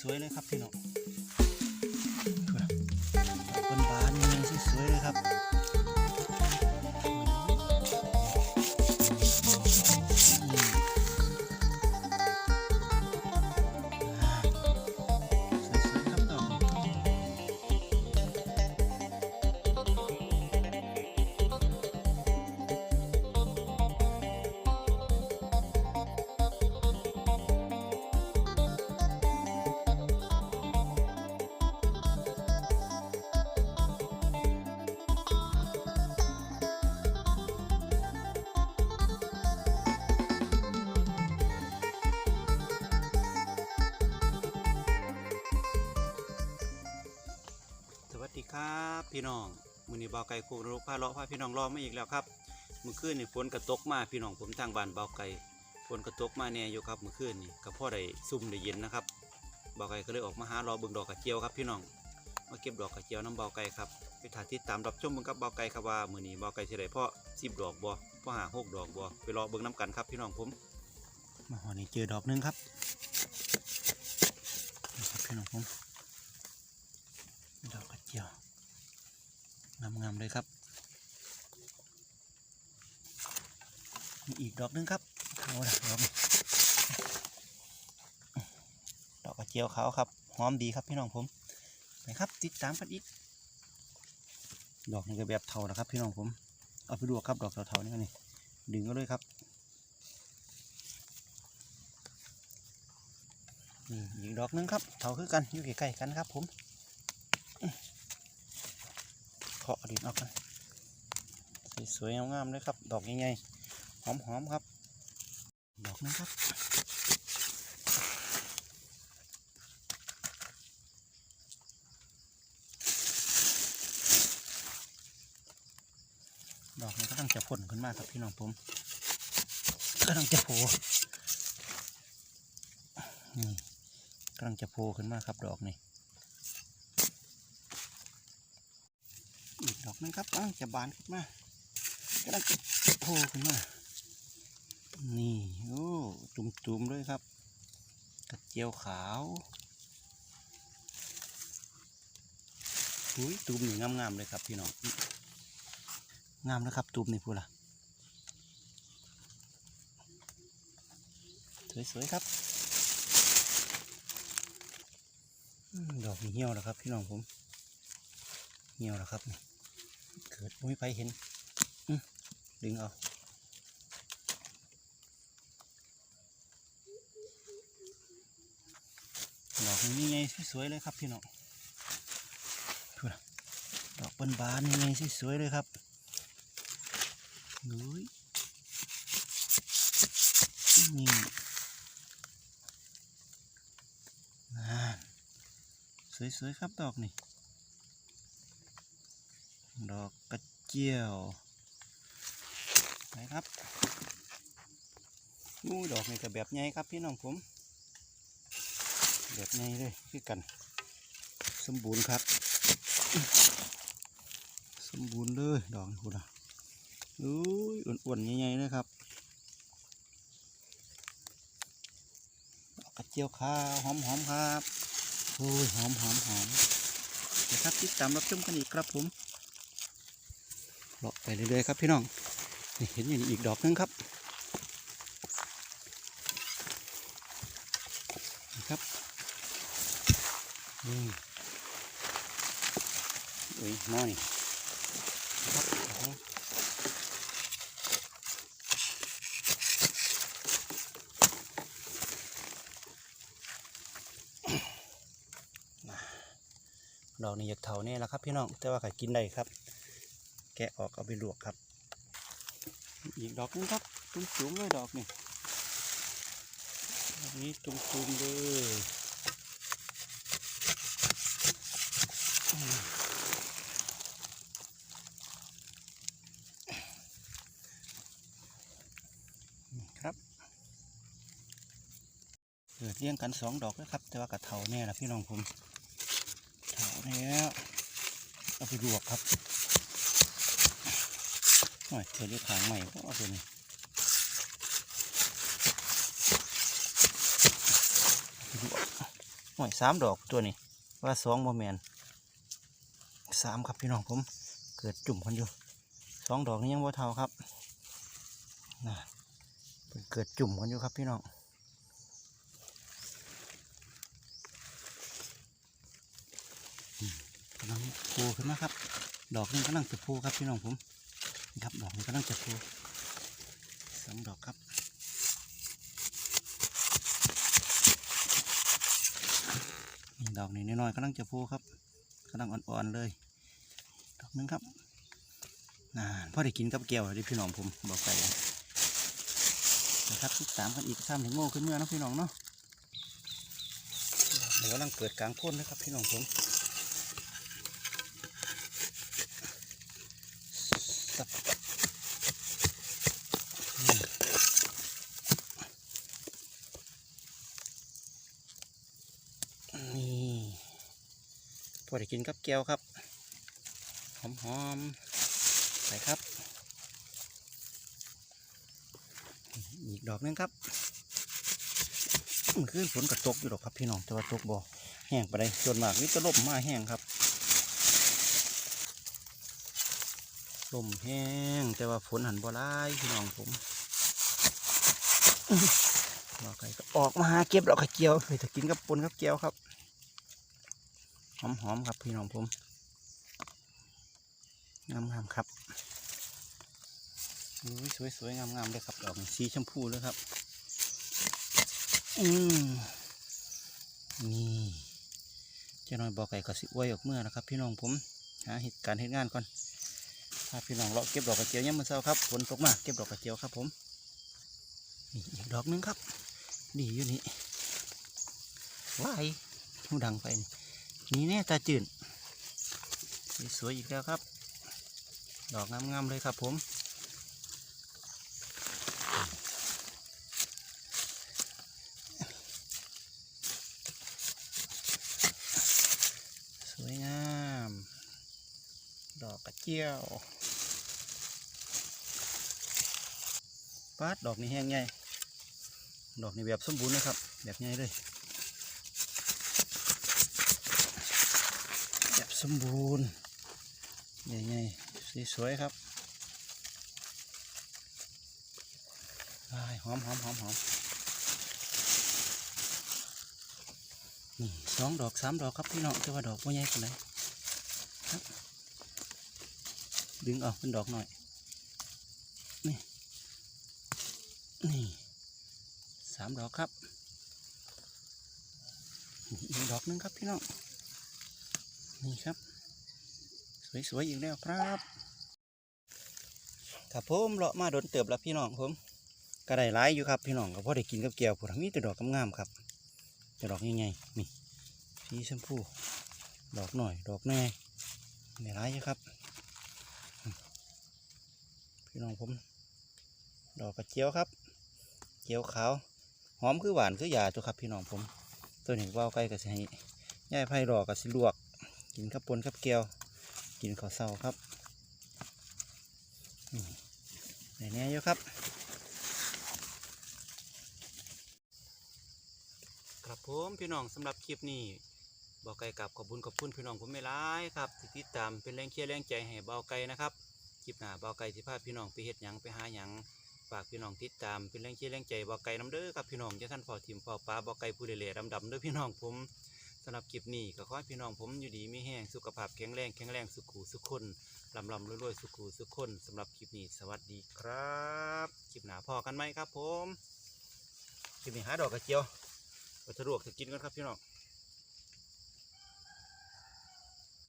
สวยๆเลยครับพี่น้อง พี่น้องมือนี้บ่าวไก่โคกนรกพาเลาะพาพี่น้องรอมาอีกแล้วครับเมื่อคืนนี่ฝนกระตกมาพี่น้องผมทางบ้านบ่าวไก่ฝนกระตกมาแน่อยู่ครับเมื่อคืนนี่ก็พ่อได้ซุ่มได้เย็นนะครับบ่าวไก่ก็เลยออกมาหารอเบิ่งดอกกระเจียวครับพี่น้องมาเก็บดอกกระเจียวน้ำบ่าวไก่ครับไปถ่ายติดตามรับชมเบิ่งกับบ่าวไก่ครับว่ามือนี้บ่าวไก่สิได้เพาะสิบดอกบ่เพาะหาหกดอกบ่ไปรอเบิ่งน้ำกันครับพี่น้องผมมาหอนี่เจอดอกหนึงครับพี่น้องผม ดอกกระเจียว งามๆเลยครับ มีอีกดอกหนึงครับเอาละดอกนี้ดอกกระเจียวขาวครับ หอมดีครับพี่น้องผม ไปครับติดตามกันอีก ดอกนี้ก็แบบเทานะครับ พี่น้องผม เอาไปดูครับดอกเทาๆนี่ก็นี่ ดึงก็เลยครับ นี่อีกดอกหนึงครับ เทาคือกันอยู่ใกล้ๆกันครับผม เคาะดินออกกันสวยงามๆเลยครับ ดอกใหญ่ๆหอมๆครับ ดอกนึงครับดอกนี้ก็ต้องจะพ่นขึ้นมาครับพี่น้องผมก็ต้องจะโผล่นี่กำลังจะโผล่ขึ้นมาครับดอกนี้ อีกดอกนึงครับกำลังจะบานขึ้นมากำลังจะโผล่ขึ้นมา นี่โอ้จุ่มๆเลยครับกระเจียวขาวอุ้ยตูมนี่งามๆเลยครับพี่น้องงามนะครับตูมนี่พูดละสวยๆครับดอกมีเหี่ยวแล้วครับพี่น้องผมเหี่ยวแล้วครับนี่ เกิดมุ้ยไปเห็นอืมดึงเอาดอกนี้ไงสวยๆเลยครับพี่น้องดูนะดอกบานๆยังไงสวยๆเลยครับนุ้ยนี่อ่าสวยๆครับดอกนี่ ดอกกระเจียวไหครับงูดอกนี่ก็แบบใหญ่ครับพี่น้องผม แบบใหญ่เลยคือกัน สมบูรณ์ครับ สมบูรณ์เลยดอกคุณอะอุ้ยอ้วนๆใหญ่ๆเลยครับดอกกระเจียวขาวหอมๆครับโอ้ยหอมหอมหอมเดี๋ยวครับติดตามรับชมกันอีกครับผม เลาะไปเรื่อยๆครับพี่น้องนี่เห็นอย่างนี้อีกดอกนึงครับนี่ครับนี่เอ้ยน้อยครับดอกนี้อยากเท่านี่แหละครับพี่น้องแต่ว่าก็กินได้ครับ แกะออกเอาไปลวกครับ อีกดอกนึงครับจุ่มๆเลยดอกนี่ดอกนี้จุ่มๆเลยครับเกิดเลี้ยงกันสองดอกนะครับ แต่ว่ากระเทาแน่ละพี่น้องผมเทาแล้วเอาไปลวกครับ โอ้ยเธอเรียกขางใหม่ก็เอาตัวนี้หน่อยสามดอกตัวนี้ ว่าสองโมเมนสามครับพี่น้องผม เกิดจุ่มกันอยู่สองดอกนี้ยังบ่เท่าครับนะเพิ่นเกิดจุ่มกันอยู่ครับพี่น้องกำลังพูขึ้นมาครับ ดอกนี้กำลังจะพูครับพี่น้องผม ครับดอกนี้กำลังจะพูสองดอกครับดอกนี้น้อยๆกำลังจะพูครับกำลังอ่อนๆเลย ดอกนึงครับน่าพ่อได้กินกับแก้วเลยพี่น้องผมบอกไปนะครับติดตามกันอีกซ้ำถึงโง่ขึ้นเมื่อนะพี่น้องเนาะเดี๋ยวกำลังเปิดกลางพ่นนะครับพี่น้องผมสับนี่นี่พอ ได้กินกับแก้วครับ หอมหอมๆใส่ครับ อีกดอกนึงครับมันคือฝนกระตกอยู่ดอกครับพี่น้องแต่ว่าตกบ่แห้งไปเลยส่วนมากนี่จะลมมาแห้งครับลมแห้งแต่ว่าฝนหันบ่ร้ายพี่น้องผมดอกไก่ก็ออกมาเก็บดอกกระเจียวเพื่อจะกินกับปนกับเจียวครับ หอมๆครับพี่น้องผมงามงามๆครับสวยสวยงามงามๆเลยครับดอกสีชมพูเลยครับ อืมนี่เจ้าน้อยบอกไก่ก็สิอวยออกเมื่อนะครับ พี่น้องผมหาเหตุการณ์เหตุงานก่อนพาพี่น้องเลาะเก็บดอกกระเจียวยังมือเช้าครับฝนตกมาเก็บดอกกระเจียวครับผมนี่อีกดอกหนึงครับนี่อยู่นี่ว้ายหูดังไปนี่ นี่แน่ตาจืดสวยอีกแล้วครับ ดอกงามๆเลยครับผมสวยงามดอกกระเจียวปาดดอกนี้แห้งใหญ่ดอกนี้แบบสมบูรณ์นะครับ แบบใหญ่เลย แบบส มบูรณ์ใหญ่ๆสวยๆครับหอมหอมหอมหอมนี่สองดอกสามดอกครับพี่น้องแต่ว่าดอกไม่ใหญ่ขนาดไหนครับ ดึงออกเป็นดอกหน่อย นี่ นี่สามดอกครับนี่อีกดอกนึงครับพี่น้อง นี่ครับ สวยๆอีกแล้วครับครับผมเลาะมาโดนเติบแล้วพี่น้องผมก็ได้หลายอยู่ครับพี่น้องก็พอได้กินกับแก้วผุดมีแต่ดอกงามครับแต่ดอกใหญ่ๆนี่สีชมพูดอกหน่อย ดอกแน่ได้หลายอยู่ครับ พี่น้องผม ดอกกระเจียวครับเจียวขาวหอมคือหวานคือยาตัวครับพี่น้องผม ตัวนี้ว่าวใกล้กับสิให้ย่ายไผ่ดอกกับสิลวก กินข้าวปนข้าวแก้วกินข้าวเศร้าครับนี่ไหนแน่อยู่ครับ ครับผมพี่น้องสำหรับคลิปนี้บอไก่กับขอบคุญขอบคุณพี่น้องผมไม่ร้ายครับที่ติดตามเป็นแรงเชียร์แรงใจให้เบาไก่นะครับคลิปหน้าเบาไก่ที่พาพี่น้องไปเฮ็ดหยังไปหาหยังฝากพี่น้องติดตามเป็นแรงเชียร์แรงใจเบาไก่น้ำเด้อครับพี่น้องจะท่านพอทีมพอปลาเบาไก่ผู้เล่ๆดำๆเด้อพี่น้องผม สำหรับคลิปนี้ก็ขอให้พี่น้องผมอยู่ดีมีแห้งสุขภาพแข็งแรงแข็งแรงสุขูสุขคนลำลำรวยๆสุขูสุขคนสำหรับคลิปนี้สวัสดีครับคลิปหนาพอกันไหมครับผมคลิปนี้หาดอกกระเจียวไปสะดวกจะกินกันครับพี่น้อง